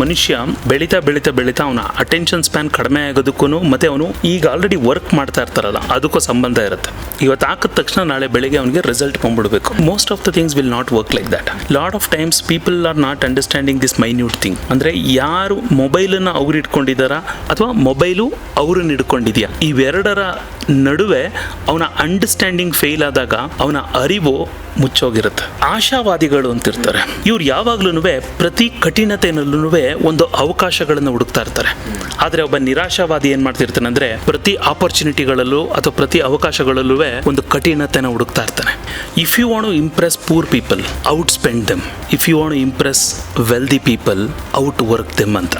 ಮನುಷ್ಯ ಬೆಳೀತಾ ಬೆಳೀತಾ ಬೆಳೀತಾ ಅವನ ಅಟೆನ್ಷನ್ ಸ್ಪ್ಯಾನ್ ಕಡಿಮೆ ಆಗೋದಕ್ಕೂ ಮತ್ತೆ ಅವನು ಈಗ ಆಲ್ರೆಡಿ ವರ್ಕ್ ಮಾಡ್ತಾ ಇರ್ತಾರಲ್ಲ, ಅದಕ್ಕೂ ಸಂಬಂಧ ಇರುತ್ತೆ. ಇವತ್ತು ಹಾಕಿದ ತಕ್ಷಣ ನಾಳೆ ಬೆಳಿಗ್ಗೆ ಅವನಿಗೆ result ಬಂದ್ಬಿಡ್ಬೇಕು. Most of the things will not work like that lot of times people are not understanding this minute thing ಅಂದರೆ ಯಾರು ಮೊಬೈಲನ್ನು ಅವ್ರು ಇಟ್ಕೊಂಡಿದ್ದಾರಾ ಅಥವಾ ಮೊಬೈಲು ಅವ್ರನ್ನ ಇಟ್ಕೊಂಡಿದ್ಯಾ ಇವೆರಡರ ನಡುವೆ ಅವನ ಅಂಡರ್ಸ್ಟ್ಯಾಂಡಿಂಗ್ ಫೇಲ್ ಆದಾಗ ಅವನ ಅರಿವು ಮುಚ್ಚೋಗಿರುತ್ತೆ. ಆಶಾವಾದಿಗಳು ಅಂತಿರ್ತಾರೆ. ಇವ್ರು ಯಾವಾಗ್ಲೂ ಪ್ರತಿ ಕಠಿಣತೆಯಲ್ಲೂ ಒಂದು ಅವಕಾಶಗಳನ್ನು ಹುಡುಕ್ತಾ ಇರ್ತಾರೆ. ಆದರೆ ಒಬ್ಬ ನಿರಾಶಾವಾದಿ ಏನ್ ಮಾಡ್ತಿರ್ತಾನೆ ಅಂದ್ರೆ ಪ್ರತಿ ಆಪರ್ಚುನಿಟಿಗಳಲ್ಲೂ ಅಥವಾ ಪ್ರತಿ ಅವಕಾಶಗಳಲ್ಲೂ ಒಂದು ಕಠಿಣತೆನ ಹುಡುಕ್ತಾ ಇರ್ತಾನೆ. If you want impress poor people out spend them if you want impress wealthy people out work them ಅಂತ.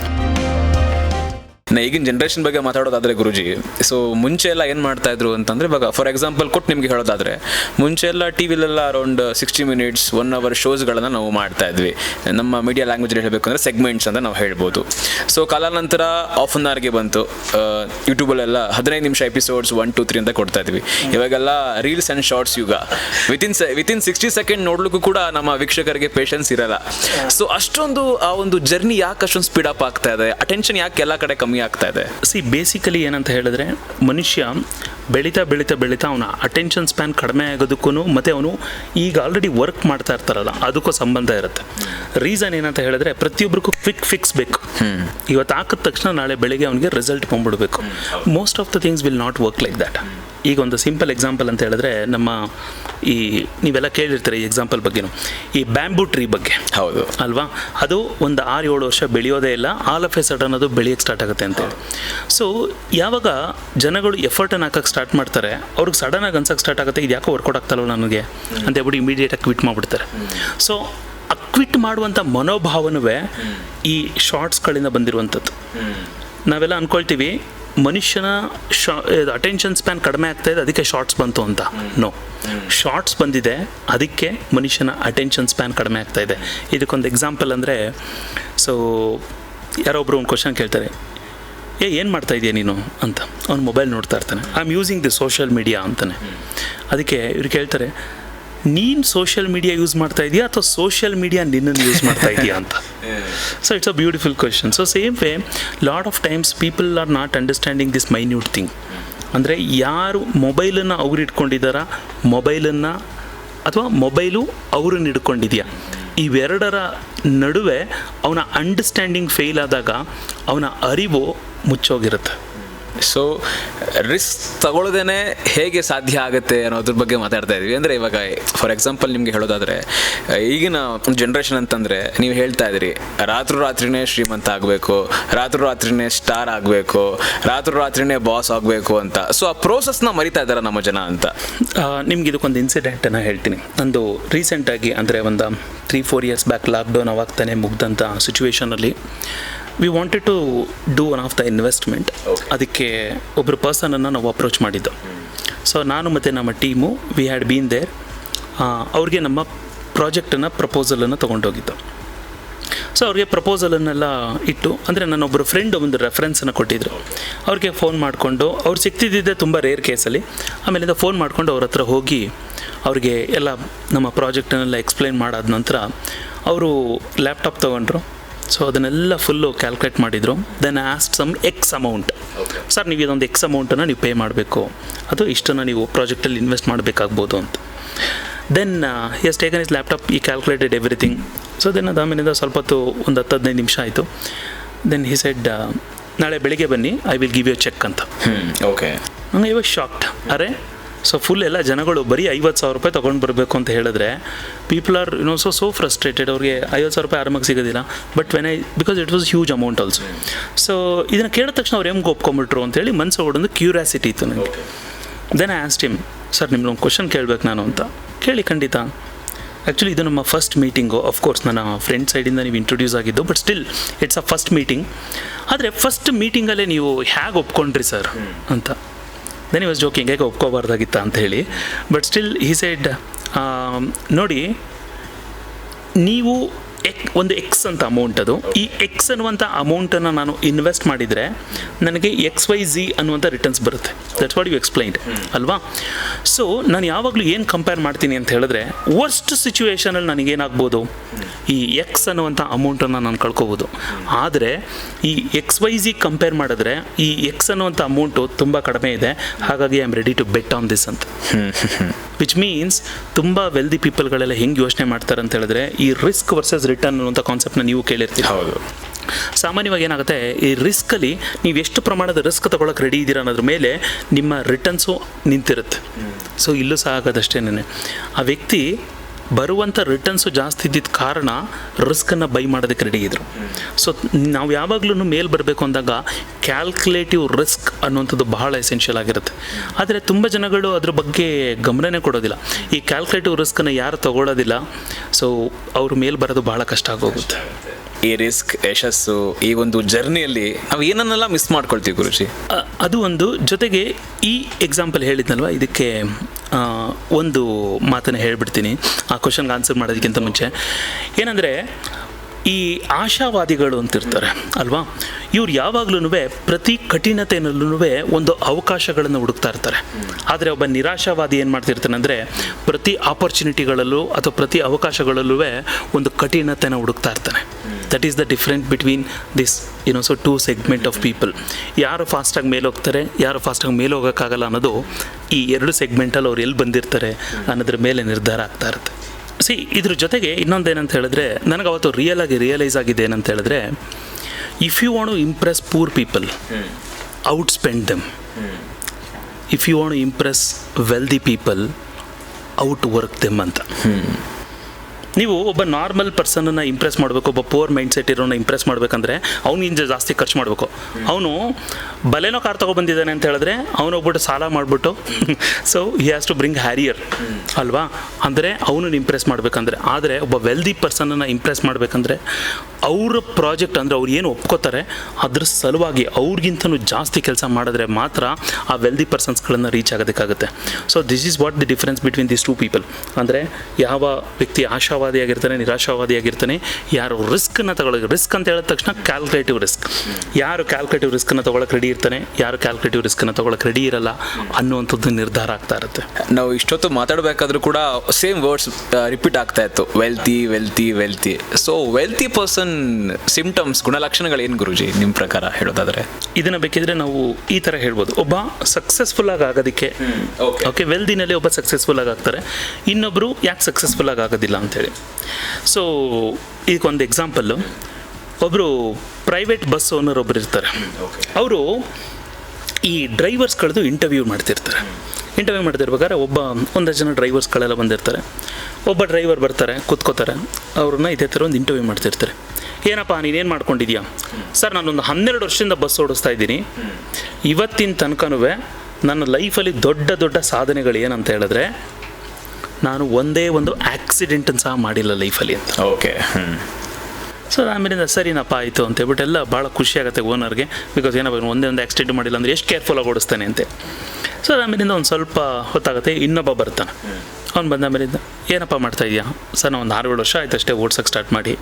ನಾ ಈಗಿನ ಜನ್ರೇಷನ್ ಬಗ್ಗೆ ಮಾತಾಡೋದಾದ್ರೆ ಗುರುಜಿ ಸೊ ಮುಂಚೆ ಎಲ್ಲ ಏನು ಮಾಡ್ತಾ ಇದ್ರು ಅಂತಂದ್ರೆ ಇವಾಗ ಫಾರ್ ಎಕ್ಸಾಂಪಲ್ ಕೊಟ್ಟು ನಿಮಗೆ ಹೇಳೋದಾದ್ರೆ, ಮುಂಚೆ ಎಲ್ಲ ಟಿ ವಿಲೆಲ್ಲ around sixty minutes one hour ಶೋಸ್ಗಳನ್ನು ನಾವು ಮಾಡ್ತಾ ಇದ್ವಿ. ನಮ್ಮ ಮೀಡಿಯಾ ಲ್ಯಾಂಗ್ವೇಜ್ ಹೇಳಬೇಕು ಅಂದ್ರೆ ಸೆಗ್ಮೆಂಟ್ಸ್ ಅಂತ ನಾವು ಹೇಳ್ಬೋದು. ಸೊ ಕಾಲಾನಂತರ ಆಫ್ ಅನ್ ಅವರ್ಗೆ ಬಂತು. ಯೂಟ್ಯೂಬಲ್ಲೆಲ್ಲ ಹದಿನೈದು ನಿಮಿಷ ಎಪಿಸೋಡ್ಸ್ ಒನ್ ಟು ತ್ರೀ ಅಂತ ಕೊಡ್ತಾ ಇದ್ವಿ. ಇವಾಗೆಲ್ಲ ರೀಲ್ಸ್ ಅಂಡ್ ಶಾರ್ಟ್ಸ್ ಯುಗ. ವಿತಿನ್ ವಿತಿನ್ ಸಿಕ್ಸ್ಟಿ ಸೆಕೆಂಡ್ ನೋಡ್ಲಿಕ್ಕೂ ಕೂಡ ನಮ್ಮ ವೀಕ್ಷಕರಿಗೆ ಪೇಷನ್ಸ್ ಇರಲ್ಲ. ಸೊ ಅಷ್ಟೊಂದು ಆ ಒಂದು ಜರ್ನಿ ಯಾಕೆ ಅಷ್ಟೊಂದು ಸ್ಪೀಡ್ ಅಪ್ ಆಗ್ತಾ ಇದೆ? ಅಟೆನ್ಷನ್ ಯಾಕೆ ಎಲ್ಲ ಕಡೆ ಕಮ್ಮಿ ಆಗ್ತಾ ಇದೆ. ಸಿ ಬೇಸಿಕಲಿ ಏನಂತ ಹೇಳಿದ್ರೆ ಮನುಷ್ಯ ಬೆಳೀತಾ ಬೆಳೀತಾ ಬೆಳೀತಾ ಅವನ ಅಟೆನ್ಷನ್ ಸ್ಪ್ಯಾನ್ ಕಡಿಮೆ ಆಗೋದಕ್ಕೂ ಮತ್ತೆ ಅವನು ಈಗ ಆಲ್ರೆಡಿ ವರ್ಕ್ ಮಾಡ್ತಾ ಇರ್ತಾರಲ್ಲ ಅದಕ್ಕೂ ಸಂಬಂಧ ಇರುತ್ತೆ. ರೀಸನ್ ಏನಂತ ಹೇಳಿದ್ರೆ ಪ್ರತಿಯೊಬ್ಬರಿಗೂ ಕ್ವಿಕ್ ಫಿಕ್ಸ್ ಬೇಕು. ಇವತ್ತು ಹಾಕಿದ ತಕ್ಷಣ ನಾಳೆ ಬೆಳಿಗ್ಗೆ ಅವನಿಗೆ result ಬಂದ್ಬಿಡ್ಬೇಕು. Most of the things will not work like that ಈಗ ಒಂದು ಸಿಂಪಲ್ ಎಕ್ಸಾಂಪಲ್ ಅಂತ ಹೇಳಿದ್ರೆ ನಮ್ಮ ಈ ನೀವೆಲ್ಲ ಕೇಳಿರ್ತೀರಿ ಈ ಎಕ್ಸಾಂಪಲ್ ಬಗ್ಗೆನು. ಈ ಬ್ಯಾಂಬೂ ಟ್ರೀ ಬಗ್ಗೆ. ಹೌದು. ಅಲ್ವಾ? ಅದು ಒಂದು ಆರು ಏಳು ವರ್ಷ ಬೆಳೆಯೋದೇ ಇಲ್ಲ ಆಲ್ ಆಫ್ ಎ ಸಡನ್ ಅದು ಬೆಳೆಯೋಕ್ಕೆ ಸ್ಟಾರ್ಟ್ ಆಗುತ್ತೆ ಅಂತೇಳಿ ಸೊ ಯಾವಾಗ ಜನಗಳು ಎಫರ್ಟನ್ನು ಹಾಕಕ್ಕೆ ಸ್ಟಾರ್ಟ್ ಮಾಡ್ತಾರೆ, ಅವ್ರಿಗೆ ಆಗಿ ಅನ್ಸಕ್ಕೆ ಸ್ಟಾರ್ಟ್ ಆಗುತ್ತೆ ಇದು ಯಾಕೋ ವರ್ಕೌಟ್ ಆಗ್ತಲ್ಲ ನನಗೆ ಅಂತ ಹೇಳ್ಬಿಟ್ಟು ಇಮಿಡಿಯೇಟಾಗಿ ಕ್ವಿಟ್ ಮಾಡಿಬಿಡ್ತಾರೆ. ಸೊ ಆ ಕ್ವಿಟ್ ಮಾಡುವಂಥ ಮನೋಭಾವನವೇ ಈ ಶಾರ್ಟ್ಸ್ಗಳಿಂದ ಬಂದಿರುವಂಥದ್ದು. ನಾವೆಲ್ಲ ಅಂದ್ಕೊಳ್ತೀವಿ ಮನುಷ್ಯನ ಶಾ ಅಟೆನ್ಷನ್ ಸ್ಪ್ಯಾನ್ ಕಡಿಮೆ ಆಗ್ತಾ ಇದೆ, ಅದಕ್ಕೆ ಶಾರ್ಟ್ಸ್ ಬಂತು ಅಂತ. ನೋ ಶಾರ್ಟ್ಸ್ ಬಂದಿದೆ, ಅದಕ್ಕೆ ಮನುಷ್ಯನ ಅಟೆನ್ಷನ್ ಸ್ಪ್ಯಾನ್ ಕಡಿಮೆ ಆಗ್ತಾ ಇದೆ. ಇದಕ್ಕೊಂದು ಎಕ್ಸಾಂಪಲ್ ಅಂದರೆ ಸೊ ಯಾರೊಬ್ಬರು ಒಂದು ಕ್ವಶನ್ ಕೇಳ್ತಾರೆ ಏ ಏನು ಮಾಡ್ತಾ ಇದೆಯಾ ನೀನು? ಅಂತ ಅವ್ನು ಮೊಬೈಲ್ ನೋಡ್ತಾ ಇರ್ತಾನೆ. I am using the social media ಅಂತಾನೆ. ಅದಕ್ಕೆ ಇವ್ರು ಕೇಳ್ತಾರೆ ನೀನು ಸೋಷಿಯಲ್ ಮೀಡಿಯಾ ಯೂಸ್ ಮಾಡ್ತಾ ಇದೆಯಾ ಅಥವಾ ಸೋಷಿಯಲ್ ಮೀಡಿಯಾ ನಿನ್ನನ್ನು ಯೂಸ್ ಮಾಡ್ತಾ ಇದೆಯಾ? ಅಂತ. So it's a beautiful question so same way lot of times people are not understanding this minute thing ಅಂದರೆ ಯಾರು ಮೊಬೈಲನ್ನು ಅವ್ರು ಇಟ್ಕೊಂಡಿದ್ದಾರ ಮೊಬೈಲನ್ನು ಅಥವಾ ಮೊಬೈಲು ಅವ್ರನ್ನ ಇಟ್ಕೊಂಡಿದೆಯಾ ಇವೆರಡರ ನಡುವೆ ಅವನ ಅಂಡರ್ಸ್ಟ್ಯಾಂಡಿಂಗ್ ಫೇಲ್ ಆದಾಗ ಅವನ ಅರಿವು ಮುಚ್ಚೋಗಿರುತ್ತೆ. ಸೊ ರಿಸ್ಕ್ ತಗೊಳ್ಳೋದೇನೆ ಹೇಗೆ ಸಾಧ್ಯ ಆಗುತ್ತೆ ಅನ್ನೋದ್ರ ಬಗ್ಗೆ ಮಾತಾಡ್ತಾ ಇದ್ದೀವಿ ಅಂದರೆ ಇವಾಗ ಫಾರ್ ಎಕ್ಸಾಂಪಲ್ ನಿಮಗೆ ಹೇಳೋದಾದರೆ, ಈಗಿನ ಜನ್ರೇಷನ್ ಅಂತಂದರೆ, ನೀವು ಹೇಳ್ತಾ ಇದ್ದೀರಿ ರಾತ್ರಿ ರಾತ್ರಿನೇ ಶ್ರೀಮಂತ ಆಗಬೇಕು, ರಾತ್ರಿ ರಾತ್ರಿನೇ ಸ್ಟಾರ್ ಆಗಬೇಕು, ರಾತ್ರಿ ರಾತ್ರಿನೇ ಬಾಸ್ ಆಗಬೇಕು ಅಂತ. ಸೊ ಆ ಪ್ರೋಸೆಸ್ನ ಮರಿತಾ ಇದ್ದಾರೆ ನಮ್ಮ ಜನ ಅಂತ? ನಿಮ್ಗೆ ಇದಕ್ಕೊಂದು ಇನ್ಸಿಡೆಂಟನ್ನು ಹೇಳ್ತೀನಿ. ನಂದು ರೀಸೆಂಟಾಗಿ ಅಂದರೆ ಒಂದು three four years back lockdown ಅವಾಗ್ತಾನೆ ಮುಗ್ದಂಥ ಸಿಚುವೇಶನಲ್ಲಿ we wanted to do one of the investment ಅದಕ್ಕೆ ಒಬ್ಬರು ಪರ್ಸನನ್ನು ನಾವು ಅಪ್ರೋಚ್ ಮಾಡಿದ್ದು. ಸೊ ನಾನು ಮತ್ತು ನಮ್ಮ team we had been there ಅವ್ರಿಗೆ ನಮ್ಮ ಪ್ರಾಜೆಕ್ಟನ್ನು ಪ್ರಪೋಸಲನ್ನು ತೊಗೊಂಡೋಗಿದ್ದು. ಸೊ ಅವ್ರಿಗೆ ಪ್ರಪೋಸಲನ್ನೆಲ್ಲ ಇಟ್ಟು ಅಂದರೆ ನನ್ನೊಬ್ಬರು ಫ್ರೆಂಡ್ ಒಂದು ರೆಫರೆನ್ಸನ್ನು ಕೊಟ್ಟಿದ್ದರು ಅವ್ರಿಗೆ ಫೋನ್ ಮಾಡಿಕೊಂಡು ಅವ್ರು ಸಿಗ್ತಿದ್ದಿದ್ದೆ ತುಂಬ ರೇರ್ ಕೇಸಲ್ಲಿ ಆಮೇಲಿಂದ ಫೋನ್ ಮಾಡಿಕೊಂಡು ಅವ್ರ ಹತ್ರ ಹೋಗಿ ಅವ್ರಿಗೆ ಎಲ್ಲ ನಮ್ಮ ಪ್ರಾಜೆಕ್ಟನ್ನೆಲ್ಲ ಎಕ್ಸ್ಪ್ಲೈನ್ ಮಾಡಾದ ನಂತರ ಅವರು ಲ್ಯಾಪ್ಟಾಪ್ ತೊಗೊಂಡ್ರು. ಸೊ ಅದನ್ನೆಲ್ಲ ಫುಲ್ಲು ಕ್ಯಾಲ್ಕುಲೇಟ್ ಮಾಡಿದರು. Then asked some X amount sir ನೀವು ಇದೊಂದು ಎಕ್ಸ್ ಅಮೌಂಟನ್ನು ನೀವು ಪೇ ಮಾಡಬೇಕು. ಅದು ಇಷ್ಟನ್ನು ನೀವು ಪ್ರಾಜೆಕ್ಟಲ್ಲಿ ಇನ್ವೆಸ್ಟ್ ಮಾಡಬೇಕಾಗ್ಬೋದು ಅಂತ. Then he's taken his laptop ಈ ಕ್ಯಾಲ್ಕುಲೇಟೆಡ್ ಎವ್ರಿಥಿಂಗ್ ಸೊ ದೆನ್ ಅದಾಮೇಲಿಂದ ಸ್ವಲ್ಪ ಹೊತ್ತು ಒಂದು ಹತ್ತು ಹದಿನೈದು ನಿಮಿಷ ಆಯಿತು. ದೆನ್ ಹಿ ಸೆಡ್ ನಾಳೆ ಬೆಳಿಗ್ಗೆ ಬನ್ನಿ I will give you cheque ಅಂತ. ಓಕೆ ನಂಗೆ ಇವಾಗ ಶಾಕ್ಡ್ ಅರೆ ಸೊ ಫುಲ್ ಎಲ್ಲ ಜನಗಳು ಬರೀ ಐವತ್ತು ಸಾವಿರ ರೂಪಾಯಿ ತೊಗೊಂಡು ಬರಬೇಕು ಅಂತ ಹೇಳಿದ್ರೆ people are no so so frustrated ಅವ್ರಿಗೆ ಐವತ್ತು ಸಾವಿರ ರೂಪಾಯಿ ಆರಾಮಾಗಿ ಸಿಗೋದಿಲ್ಲ. But when I because it was huge amount also so ಇದನ್ನು ಕೇಳಿದ ತಕ್ಷಣ ಅವ್ರು ಹೆಂಗೆ ಒಪ್ಕೊಂಬಿಟ್ರು ಅಂತೇಳಿ ಮನಸ್ಸು ಒಡೊಂದು ಕ್ಯೂರಿಯಾಸಿಟಿ ಇತ್ತು ನನಗೆ. Then I asked him sir ನಿಮ್ಗೊಂದು ಕ್ವಶನ್ ಕೇಳಬೇಕು ನಾನು ಅಂತ. ಕೇಳಿ ಖಂಡಿತ. ಆ್ಯಕ್ಚುಲಿ ಇದು ನಮ್ಮ ಫಸ್ಟ್ ಮೀಟಿಂಗು ಅಫ್ಕೋರ್ಸ್ ನನ್ನ ಫ್ರೆಂಡ್ ಸೈಡಿಂದ ನೀವು ಇಂಟ್ರೊಡ್ಯೂಸ್ ಆಗಿದ್ದು but still it's a first meeting ಆದರೆ ಫಸ್ಟ್ ಮೀಟಿಂಗಲ್ಲೇ ನೀವು ಹೇಗೆ ಒಪ್ಕೊಂಡ್ರಿ ಸರ್ ಅಂತ. ದೆನ್ ವಾಸ್ ಜೋಕಿಂಗ್ ಹೇಗೆ ಒಪ್ಕೋಬಾರ್ದಾಗಿತ್ತ? ಅಂತ ಹೇಳಿ. ಬಟ್ ಸ್ಟಿಲ್ ಈ ಸೈಡ್ ನೋಡಿ ನೀವು ಎಕ್ ಒಂದು ಎಕ್ಸ್ ಅಂತ ಅಮೌಂಟ್ ಅದು. ಈ ಎಕ್ಸ್ ಅನ್ನುವಂಥ ಅಮೌಂಟನ್ನು ನಾನು ಇನ್ವೆಸ್ಟ್ ಮಾಡಿದರೆ ನನಗೆ ಎಕ್ಸ್ ವೈ ಝಿ ಅನ್ನುವಂಥ ರಿಟರ್ನ್ಸ್ ಬರುತ್ತೆ. ದಟ್ಸ್ ವಾಟ್ ಯು ಎಕ್ಸ್ಪ್ಲೈನ್ಡ್ ಅಲ್ವಾ? ಸೊ ನಾನು ಯಾವಾಗಲೂ ಏನು ಕಂಪೇರ್ ಮಾಡ್ತೀನಿ ಅಂತ ಹೇಳಿದ್ರೆ ವರ್ಸ್ಟ್ ಸಿಚುವೇಷನಲ್ಲಿ ನನಗೇನಾಗ್ಬೋದು ಈ ಎಕ್ಸ್ ಅನ್ನುವಂಥ ಅಮೌಂಟನ್ನು ನಾನು ಕಳ್ಕೊಬೋದು. ಆದರೆ ಈ ಎಕ್ಸ್ ವೈ ಝಿ ಕಂಪೇರ್ ಮಾಡಿದ್ರೆ ಈ ಎಕ್ಸ್ ಅನ್ನುವಂಥ ಅಮೌಂಟು ತುಂಬ ಕಡಿಮೆ ಇದೆ. ಹಾಗಾಗಿ I am ready to bet on this ಅಂತ. ವಿಚ್ ಮೀನ್ಸ್ ತುಂಬ ವೆಲ್ದಿ ಪೀಪಲ್ಗಳೆಲ್ಲ ಹೆಂಗೆ ಯೋಚನೆ ಮಾಡ್ತಾರೆ ಅಂತ ಹೇಳಿದ್ರೆ ಈ ರಿಸ್ಕ್ ವರ್ಸಸ್ ರಿಟರ್ನ್ ಅನ್ನುವಂಥ ಕಾನ್ಸೆಪ್ಟ್ನ ನೀವು ಕೇಳಿರ್ತೀರಿ. ಹೌದು. ಸಾಮಾನ್ಯವಾಗಿ ಏನಾಗುತ್ತೆ ಈ ರಿಸ್ಕಲ್ಲಿ ನೀವು ಎಷ್ಟು ಪ್ರಮಾಣದ ರಿಸ್ಕ್ ತಗೊಳಕ್ಕೆ ರೆಡಿ ಇದ್ದೀರಾ ಅನ್ನೋದ್ರ ಮೇಲೆ ನಿಮ್ಮ ರಿಟರ್ನ್ಸು ನಿಂತಿರುತ್ತೆ. ಸೊ ಇಲ್ಲೂ ಸಹ ಆಗೋದಷ್ಟೇನೆ. ಆ ವ್ಯಕ್ತಿ ಬರುವಂಥ ರಿಟರ್ನ್ಸು ಜಾಸ್ತಿ ಇದ್ದಿದ್ದ ಕಾರಣ ರಿಸ್ಕನ್ನು ಬೈ ಮಾಡೋದಕ್ಕೆ ರೆಡಿ ಇದ್ರು. ಸೊ ನಾವು ಯಾವಾಗಲೂ ಮೇಲ್ ಬರಬೇಕು ಅಂದಾಗ ಕ್ಯಾಲ್ಕುಲೇಟಿವ್ ರಿಸ್ಕ್ ಅನ್ನುವಂಥದ್ದು ಬಹಳ ಎಸೆನ್ಷಿಯಲ್ ಆಗಿರುತ್ತೆ. ಆದರೆ ತುಂಬ ಜನಗಳು ಅದ್ರ ಬಗ್ಗೆ ಗಮನನೇ ಕೊಡೋದಿಲ್ಲ. ಈ ಕ್ಯಾಲ್ಕುಲೇಟಿವ್ ರಿಸ್ಕನ್ನು ಯಾರು ತಗೊಳ್ಳೋದಿಲ್ಲ ಸೊ ಅವ್ರ ಮೇಲೆ ಬರೋದು ಬಹಳ ಕಷ್ಟ ಆಗೋಗುತ್ತೆ. ಈ ರಿಸ್ಕ್ ಯಶಸ್ಸು ಈ ಒಂದು ಜರ್ನಿಯಲ್ಲಿ ನಾವು ಏನನ್ನೆಲ್ಲ ಮಿಸ್ ಮಾಡ್ಕೊಳ್ತೀವಿ ಗುರುಜಿ? ಅದು ಒಂದು ಜೊತೆಗೆ ಈ ಎಕ್ಸಾಂಪಲ್ ಹೇಳಿದ್ನಲ್ವ? ಇದಕ್ಕೆ ಒಂದು ಮಾತನ್ನು ಹೇಳಿಬಿಡ್ತೀನಿ. ಆ ಕ್ವಶನ್ಗೆ ಆನ್ಸರ್ ಮಾಡೋದಕ್ಕಿಂತ ಮುಂಚೆ. ಏನಂದರೆ, ಈ ಆಶಾವಾದಿಗಳು ಅಂತಿರ್ತಾರೆ, ಅಲ್ವಾ? ಇವ್ರು ಯಾವಾಗ್ಲೂ ಪ್ರತಿ ಕಠಿಣತೆಯಲ್ಲೂ ಒಂದು ಅವಕಾಶಗಳನ್ನು ಹುಡುಕ್ತಾ ಇರ್ತಾರೆ. ಆದರೆ ಒಬ್ಬ ನಿರಾಶಾವಾದಿ ಏನು ಮಾಡ್ತಿರ್ತಾನೆ ಅಂದರೆ, ಪ್ರತಿ ಆಪರ್ಚುನಿಟಿಗಳಲ್ಲೂ ಅಥವಾ ಪ್ರತಿ ಅವಕಾಶಗಳಲ್ಲೂ ಒಂದು ಕಠಿಣತೆನ ಹುಡುಕ್ತಾ ಇರ್ತಾನೆ. That is the different between this you know so two segment of people ಯಾರು ಫಾಸ್ಟಾಗಿ ಮೇಲೆ ಹೋಗ್ತಾರೆ, ಯಾರು ಫಾಸ್ಟಾಗಿ ಮೇಲೆ ಹೋಗೋಕ್ಕಾಗಲ್ಲ ಅನ್ನೋದು ಈ ಎರಡು ಸೆಗ್ಮೆಂಟಲ್ಲಿ ಅವ್ರು ಎಲ್ಲಿ ಬಂದಿರ್ತಾರೆ ಅನ್ನೋದ್ರ ಮೇಲೆ ನಿರ್ಧಾರ ಆಗ್ತಾ ಇರುತ್ತೆ. ಸಿ ಇದ್ರ ಜೊತೆಗೆ ಇನ್ನೊಂದೇನಂತ ಹೇಳಿದ್ರೆ, ನನಗೆ ಅವತ್ತು ರಿಯಲ್ ಆಗಿ ರಿಯಲೈಸ್ ಆಗಿದೆ ಏನಂತ ಹೇಳಿದ್ರೆ if you want impress poor people out spend them if you want impress wealthy people out work them ಅಂತ. ನೀವು ಒಬ್ಬ ನಾರ್ಮಲ್ ಪರ್ಸನನ್ನು ಇಂಪ್ರೆಸ್ ಮಾಡಬೇಕು, ಒಬ್ಬ ಪೋರ್ ಮೈಂಡ್ ಸೆಟ್ ಇರೋನ ಇಂಪ್ರೆಸ್ ಮಾಡಬೇಕಂದ್ರೆ ಅವ್ನಿಗಿಂತ ಜಾಸ್ತಿ ಖರ್ಚು ಮಾಡಬೇಕು. ಅವನು ಬಲೆನೋ ಕಾರ್ ತೊಗೊಬಂದಿದ್ದಾನೆ ಅಂತ ಹೇಳಿದ್ರೆ ಅವನು ಒಬ್ಬಟ್ಟು ಸಾಲ ಮಾಡಿಬಿಟ್ಟು so he has to bring Harrier ಅಲ್ವಾ? ಅಂದರೆ ಅವನನ್ನು ಇಂಪ್ರೆಸ್ ಮಾಡಬೇಕಂದ್ರೆ. ಆದರೆ ಒಬ್ಬ ವೆಲ್ದಿ ಪರ್ಸನನ್ನು ಇಂಪ್ರೆಸ್ ಮಾಡಬೇಕಂದ್ರೆ ಅವರ ಪ್ರಾಜೆಕ್ಟ್ ಅಂದರೆ ಅವ್ರು ಏನು ಒಪ್ಕೋತಾರೆ, ಅದ್ರ ಸಲುವಾಗಿ ಅವ್ರಿಗಿಂತನೂ ಜಾಸ್ತಿ ಕೆಲಸ ಮಾಡಿದ್ರೆ ಮಾತ್ರ ಆ ವೆಲ್ದಿ ಪರ್ಸನ್ಸ್ಗಳನ್ನು reach ಆಗೋದಕ್ಕಾಗುತ್ತೆ. So this is what the difference between this two people ಅಂದರೆ ಯಾವ ವ್ಯಕ್ತಿ ಆಶಾವಾದಿಯಾಗಿರ್ತಾನೆ ನಿರಾಶಾವಾದಿಯಾಗಿರ್ತಾನೆ ಯಾರು ರಿಸ್ಕ್ನ ತಗೊಳ್ಳೋದು ರಿಸ್ಕ್ ಅಂತ ಹೇಳಿದ ತಕ್ಷಣ ಕ್ಯಾಲ್ಕುಲೇಟಿವ್ ರಿಸ್ಕ್ ಯಾರು ಕ್ಯಾಲ್ಕುಲೇಟಿವ್ ರಿಸ್ಕನ್ನು ತಗೊಳ್ಳೋಕೆ ರೆಡಿ ಇರ್ತಾನೆ ಯಾರು ಕ್ಯಾಲ್ಕುಲೇಟಿವ್ ರಿಸ್ಕನ್ನು ತಗೊಳಕ್ಕೆ ರೆಡಿ ಇರಲ್ಲ ಅನ್ನುವಂಥದ್ದು ನಿರ್ಧಾರ ಆಗ್ತಾ ಇರುತ್ತೆ. ನಾವು ಇಷ್ಟೊತ್ತು ಮಾತಾಡಬೇಕಾದ್ರೂ ಕೂಡ ಸೇಮ್ ವರ್ಡ್ಸ್ ರಿಪೀಟ್ ಆಗ್ತಾ ಇತ್ತು. Wealthy wealthy wealthy so wealthy person symptoms ಗುಣಲಕ್ಷಣಗಳು ಏನು ಗುರುಜಿ ನಿಮ್ಮ ಪ್ರಕಾರ ಹೇಳೋದಾದ್ರೆ? ಇದನ್ನು ಬೇಕಿದ್ರೆ ನಾವು ಈ ಥರ ಹೇಳ್ಬೋದು. ಒಬ್ಬ ಸಕ್ಸಸ್ಫುಲ್ ಆಗಿ ಆಗೋದಕ್ಕೆ ಓಕೆ ವೆಲ್ದಿನಲ್ಲಿ ಒಬ್ಬ ಸಕ್ಸಸ್ಫುಲ್ ಆಗಿ ಆಗ್ತಾರೆ. ಇನ್ನೊಬ್ಬರು ಯಾಕೆ ಸಕ್ಸಸ್ಫುಲ್ ಆಗಿ ಆಗೋದಿಲ್ಲ ಅಂತೇಳಿ ಸೊ ಇದಕ್ಕೊಂದು ಎಕ್ಸಾಂಪಲ್ ಒಬ್ಬರು ಪ್ರೈವೇಟ್ ಬಸ್ ಓನರ್ ಒಬ್ಬರು ಇರ್ತಾರೆ. ಅವರು ಈ ಡ್ರೈವರ್ಸ್ ಕಳೆದು ಇಂಟರ್ವ್ಯೂ ಮಾಡ್ತಿರ್ತಾರೆ. ಇಂಟರ್ವ್ಯೂ ಮಾಡ್ತಿರ್ಬೇಕಾದ್ರೆ ಒಬ್ಬ ಒಂದಷ್ಟು ಜನ ಡ್ರೈವರ್ಸ್ಗಳೆಲ್ಲ ಬಂದಿರ್ತಾರೆ. ಒಬ್ಬ ಡ್ರೈವರ್ ಬರ್ತಾರೆ ಕೂತ್ಕೋತಾರೆ. ಅವ್ರನ್ನ ಇದೇ ಥರ ಒಂದು ಇಂಟರ್ವ್ಯೂ ಮಾಡ್ತಿರ್ತಾರೆ. ಏನಪ್ಪ ನೀನೇನು ಮಾಡ್ಕೊಂಡಿದ್ಯಾ? ಸರ್ ನಾನೊಂದು ಹನ್ನೆರಡು ವರ್ಷದಿಂದ ಬಸ್ ಓಡಿಸ್ತಾ ಇದ್ದೀನಿ. ಇವತ್ತಿನ ತನಕನೂ ನನ್ನ ಲೈಫಲ್ಲಿ ದೊಡ್ಡ ದೊಡ್ಡ ಸಾಧನೆಗಳು ಏನಂತ ಹೇಳಿದ್ರೆ ನಾನು ಒಂದೇ ಒಂದು ಆಕ್ಸಿಡೆಂಟನ್ನು ಸಹ ಮಾಡಿಲ್ಲ ಲೈಫಲ್ಲಿ ಅಂತ. ಓಕೆ ಸೊ ಆಮೇಲಿಂದ ಸರಿನಪ್ಪ ಆಯಿತು ಅಂತ ಹೇಳ್ಬಿಟ್ಟು ಎಲ್ಲ ಭಾಳ ಖುಷಿ ಆಗುತ್ತೆ ಓನರ್ಗೆ ಬಿಕಾಸ್ ಏನಪ್ಪ ಒಂದೇ ಒಂದು ಆಕ್ಸಿಡೆಂಟ್ ಮಾಡಿಲ್ಲ ಅಂದರೆ ಎಷ್ಟು ಕೇರ್ಫುಲ್ಲಾಗಿ ಓಡಿಸ್ತಾನೆ ಅಂತೆ. ಸೊ ಆಮೇಲಿಂದ ಒಂದು ಸ್ವಲ್ಪ ಹೊತ್ತಾಗುತ್ತೆ ಇನ್ನೊಬ್ಬ ಬರ್ತಾನೆ. ಅವ್ನು ಬಂದ ಆಮೇಲಿಂದ ಏನಪ್ಪ ಮಾಡ್ತಾ ಇದೆಯಾ ಸರ್ ನಾನು ಒಂದು ಆರು ಏಳು ವರ್ಷ ಆಯ್ತು ಅಷ್ಟೇ ಓಡ್ಸೋಕ್ಕೆ ಸ್ಟಾರ್ಟ್ ಮಾಡಿ.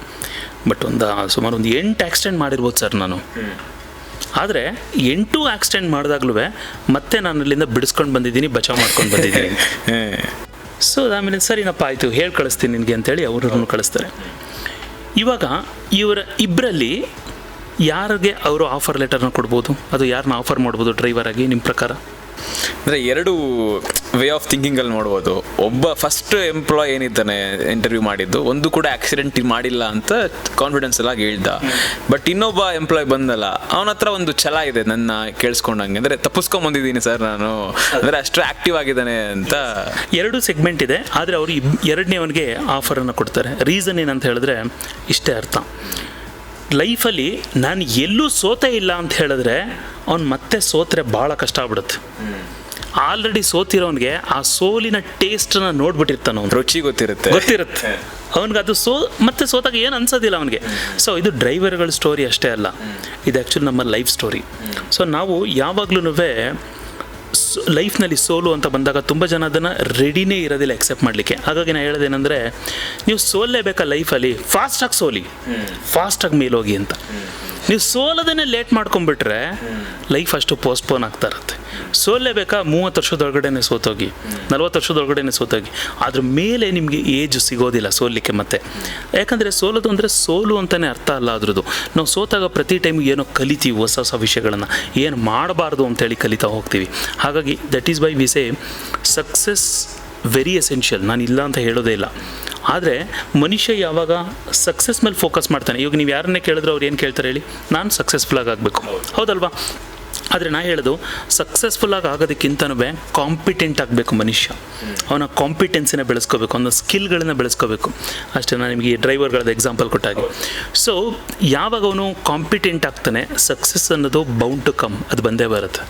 ಬಟ್ ಒಂದು ಸುಮಾರು ಒಂದು ಎಂಟು ಆಕ್ಸಿಡೆಂಟ್ ಮಾಡಿರ್ಬೋದು ಸರ್ ನಾನು. ಆದರೆ ಎಂಟು ಆಕ್ಸಿಡೆಂಟ್ ಮಾಡಿದಾಗ್ಲೂ ಮತ್ತೆ ನಾನು ಅಲ್ಲಿಂದ ಬಿಡಿಸ್ಕೊಂಡು ಬಂದಿದ್ದೀನಿ ಬಚಾವ್ ಮಾಡ್ಕೊಂಡು ಬಂದಿದ್ದೀನಿ. ಸೊ ಆಮೇಲೆ ಸರಿನಪ್ಪ ಆಯಿತು, ಹೇಳಿ ಕಳಿಸ್ತೀನಿ ನಿನಗೆ ಅಂತೇಳಿ ಅವರನ್ನು ಕಳಿಸ್ತಾರೆ. ಇವಾಗ ಇವರ ಇಬ್ಬರಲ್ಲಿ ಯಾರಿಗೆ ಅವರು ಆಫರ್ ಲೆಟರ್ನ ಕೊಡ್ಬೋದು? ಅದು ಯಾರನ್ನ ಆಫರ್ ಮಾಡ್ಬೋದು ಡ್ರೈವರ್ ಆಗಿ ನಿಮ್ಮ ಪ್ರಕಾರ? ಅಂದರೆ ಎರಡು ವೇ ಆಫ್ ಥಿಂಕಿಂಗಲ್ಲಿ ನೋಡ್ಬೋದು. ಒಬ್ಬ ಫಸ್ಟ್ ಎಂಪ್ಲಾಯ್ ಏನಿದ್ದಾನೆ ಇಂಟರ್ವ್ಯೂ ಮಾಡಿದ್ದು, ಒಂದು ಕೂಡ ಆಕ್ಸಿಡೆಂಟ್ ಮಾಡಿಲ್ಲ ಅಂತ ಕಾನ್ಫಿಡೆನ್ಸ್ ಎಲ್ಲ ಹೇಳ್ದ. ಬಟ್ ಇನ್ನೊಬ್ಬ ಎಂಪ್ಲಾಯ್ ಬಂದಲ್ಲ, ಅವನ ಹತ್ರ ಒಂದು ಛಲ ಇದೆ, ನನ್ನ ಕೇಳಿಸ್ಕೊಂಡಂಗೆ. ಅಂದರೆ ತಪ್ಪಿಸ್ಕೊಂಡ್ ಬಂದಿದ್ದೀನಿ ಸರ್ ನಾನು. ಅಂದರೆ ಅಷ್ಟು ಆಕ್ಟಿವ್ ಆಗಿದ್ದಾನೆ ಅಂತ. ಎರಡು ಸೆಗ್ಮೆಂಟ್ ಇದೆ, ಆದರೆ ಅವರು ಎರಡನೇ ಅವನಿಗೆ ಆಫರನ್ನು ಕೊಡ್ತಾರೆ. ರೀಸನ್ ಏನಂತ ಹೇಳಿದ್ರೆ, ಇಷ್ಟೇ ಅರ್ಥ. ಲೈಫಲ್ಲಿ ನಾನು ಎಲ್ಲೂ ಸೋತೇ ಇಲ್ಲ ಅಂತ ಹೇಳಿದ್ರೆ ಅವ್ನು ಮತ್ತೆ ಸೋತ್ರೆ ಭಾಳ ಕಷ್ಟ ಆಗ್ಬಿಡುತ್ತೆ. ಆಲ್ರೆಡಿ ಸೋತಿರೋನ್ಗೆ ಆ ಸೋಲಿನ ಟೇಸ್ಟನ್ನ ನೋಡ್ಬಿಟ್ಟಿರ್ತಾನೆ ಅವನು. ರುಚಿ ಗೊತ್ತಿರುತ್ತೆ. ಗೊತ್ತಿರುತ್ತೆ. ಅವನಿಗೆ ಅದು ಸೋ ಮತ್ತೆ ಸೋತಾಗ ಏನು ಅನ್ಸೋದಿಲ್ಲ ಅವನಿಗೆ. ಸೊ ಇದು ಡ್ರೈವರ್ಗಳ ಸ್ಟೋರಿ ಅಷ್ಟೇ ಅಲ್ಲ. ಇದು ಆ್ಯಕ್ಚುಲಿ ನಮ್ಮ ಲೈಫ್ ಸ್ಟೋರಿ ಸೊ ನಾವು ಯಾವಾಗ್ಲೂ ಲೈಫ್ನಲ್ಲಿ ಸೋಲು ಅಂತ ಬಂದಾಗ ತುಂಬ ಜನ ಅದನ್ನು ರೆಡಿನೇ ಇರೋದಿಲ್ಲ ಎಕ್ಸೆಪ್ಟ್ ಮಾಡಲಿಕ್ಕೆ. ಹಾಗಾಗಿ ನಾನು ಹೇಳೋದೇನೆಂದರೆ ನೀವು ಸೋಲ್ಲೇಬೇಕಾ ಲೈಫಲ್ಲಿ? ಫಾಸ್ಟಾಗಿ ಸೋಲಿ. ಫಾಸ್ಟಾಗಿ ಮೇಲೋಗಿ ಅಂತ. ನೀವು ಸೋಲೋದನ್ನೇ ಲೇಟ್ ಮಾಡ್ಕೊಂಡ್ಬಿಟ್ರೆ ಲೈಫ್ ಅಷ್ಟು ಪೋಸ್ಟ್ಪೋನ್ ಆಗ್ತಾ ಇರುತ್ತೆ. ಸೋಲ್ಲೇಬೇಕಾ ಮೂವತ್ತು ವರ್ಷದೊಳಗಡೆನೆ ಸೋತೋಗಿ. ನಲ್ವತ್ತು ವರ್ಷದೊಳಗಡೆನೆ ಸೋತೋಗಿ. ಅದ್ರ ಮೇಲೆ ನಿಮಗೆ ಏಜ್ ಸಿಗೋದಿಲ್ಲ ಸೋಲಿಕ್ಕೆ ಮತ್ತೆ. ಯಾಕಂದರೆ ಸೋಲೋದು ಅಂದರೆ ಸೋಲು ಅಂತಲೇ ಅರ್ಥ ಅಲ್ಲ ಅದ್ರದ್ದು ನಾವು ಸೋತಾಗ ಪ್ರತಿ ಟೈಮ್ ಏನೋ ಕಲಿತೀವಿ ಹೊಸ ಹೊಸ ವಿಷಯಗಳನ್ನು. ಏನು ಮಾಡಬಾರ್ದು ಅಂತೇಳಿ ಕಲಿತಾ ಹೋಗ್ತೀವಿ. ಹಾಗಾಗಿ that is by we say success very essential ನಾನು ಇಲ್ಲ ಅಂತ ಹೇಳೋದೇ ಇಲ್ಲ. ಆದರೆ ಮನುಷ್ಯ ಯಾವಾಗ ಸಕ್ಸಸ್ ಮೇಲೆ ಫೋಕಸ್ ಮಾಡ್ತಾನೆ? ಇವಾಗ ನೀವು ಯಾರನ್ನೇ ಕೇಳಿದ್ರೆ ಅವ್ರು ಏನು ಕೇಳ್ತಾರೆ ಹೇಳಿ? ನಾನು ಸಕ್ಸಸ್ಫುಲ್ ಆಗಬೇಕು. ಹೌದಲ್ವಾ? ಆದರೆ ನಾ ಹೇಳೋದು ಸಕ್ಸಸ್ಫುಲ್ಲಾಗಿ ಆಗೋದಕ್ಕಿಂತನೂ ಕಾಂಪಿಟೆಂಟ್ ಆಗಬೇಕು ಮನುಷ್ಯ. ಅವನ ಕಾಂಪಿಟೆನ್ಸಿನ ಬೆಳೆಸ್ಕೋಬೇಕು, ಅವನ ಸ್ಕಿಲ್ಗಳನ್ನ ಬೆಳೆಸ್ಕೋಬೇಕು. ಅಷ್ಟೇ ನಾನು ನಿಮಗೆ ಡ್ರೈವರ್ಗಳದ್ದು ಎಕ್ಸಾಂಪಲ್ ಕೊಟ್ಟಾಗಿ. ಸೊ ಯಾವಾಗ ಅವನು ಕಾಂಪಿಟೆಂಟ್ ಆಗ್ತಾನೆ ಸಕ್ಸಸ್ ಅನ್ನೋದು ಬೌಂಡ್ ಟು ಕಮ್ ಅದು ಬಂದೇ ಬರುತ್ತೆ.